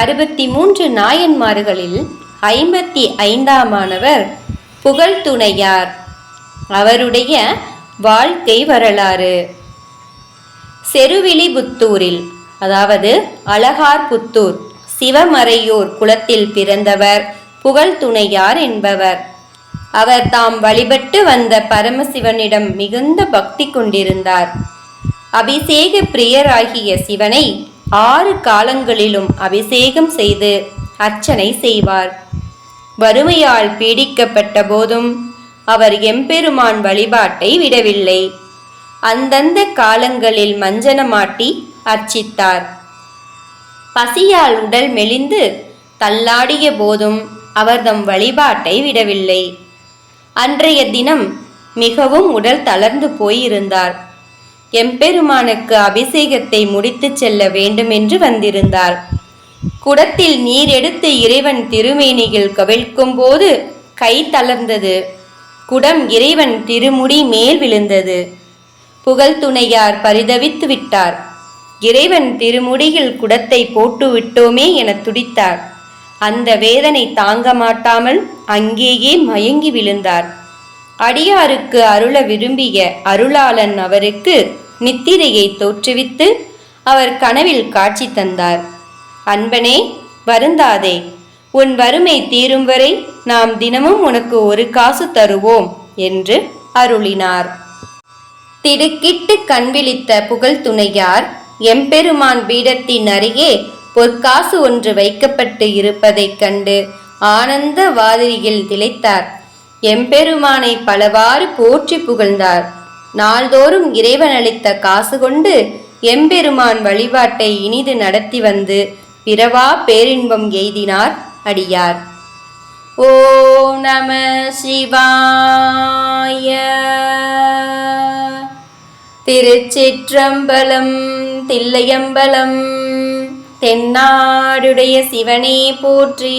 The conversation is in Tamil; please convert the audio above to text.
அறுபத்தி மூன்று நாயன்மார்களில் ஐம்பத்தி ஐந்தாமானவர் புகழ்துணையார். அவருடைய வாழ்க்கை வரலாறு. செருவிலிபுத்தூரில் அதாவது அழகார் புத்தூர் சிவமறையூர் குலத்தில் பிறந்தவர் புகழ்துணையார் என்பவர். அவர் தாம் வழிபட்டு வந்த பரமசிவனிடம் மிகுந்த பக்தி கொண்டிருந்தார். அபிஷேக பிரியராகிய சிவனை ஆறு காலங்களிலும் அபிஷேகம் செய்து அர்ச்சனை செய்வார். வறுமையால் பீடிக்கப்பட்ட போதும் அவர் எம்பெருமான் வழிபாட்டை விடவில்லை. அந்தந்த காலங்களில் மஞ்சனமாட்டி அர்ச்சித்தார். பசியால் உடல் மெலிந்து தள்ளாடிய போதும் அவர் தம் வழிபாட்டை விடவில்லை. அன்றைய தினம் மிகவும் உடல் தளர்ந்து போயிருந்தார். எம்பெருமானுக்கு அபிஷேகத்தை முடித்துச் செல்ல வேண்டுமென்று வந்திருந்தார். குடத்தில் நீர் எடுத்து இறைவன் திருமேனியில் கவிழ்க்கும் போது கை தளர்ந்தது. குடம் இறைவன் திருமுடி மேல் விழுந்தது. புகழ் துணையார் பரிதவித்து விட்டார். இறைவன் திருமுடியில் குடத்தை போட்டு விட்டோமே என துடித்தார். அந்த வேதனை தாங்க மாட்டாமல் அங்கேயே மயங்கி விழுந்தார். அடியாருக்கு அருள விரும்பிய அருளாளன் அவருக்கு நித்திரையை தோற்றுவித்து அவர் கனவில் காட்சி தந்தார். அன்பனே வருந்தாதே. உன் வறுமை தீரும் வரை நாம் தினமும் உனக்கு ஒரு காசு தருவோம் என்று அருளினார். திடுக்கிட்டு கண்விழித்த புகழ் துணையார் எம்பெருமான் பீடத்தின் அருகே பொற்காசு ஒன்று வைக்கப்பட்டு இருப்பதைக் கண்டு ஆனந்த வாதிரியில் திளைத்தார். எம்பெருமானை பலவாறு போற்றி புகழ்ந்தார். நாள்தோறும் இறைவன் அளித்த காசு கொண்டு எம்பெருமான் வழிபாட்டை இனிது நடத்தி வந்து பிறவா பேரின்பம் எய்தினார் அடியார். ஓ நம சிவாய. திருச்சிற்றம்பலம் தில்லையம்பலம் தென்னாடுடைய சிவனே போற்றி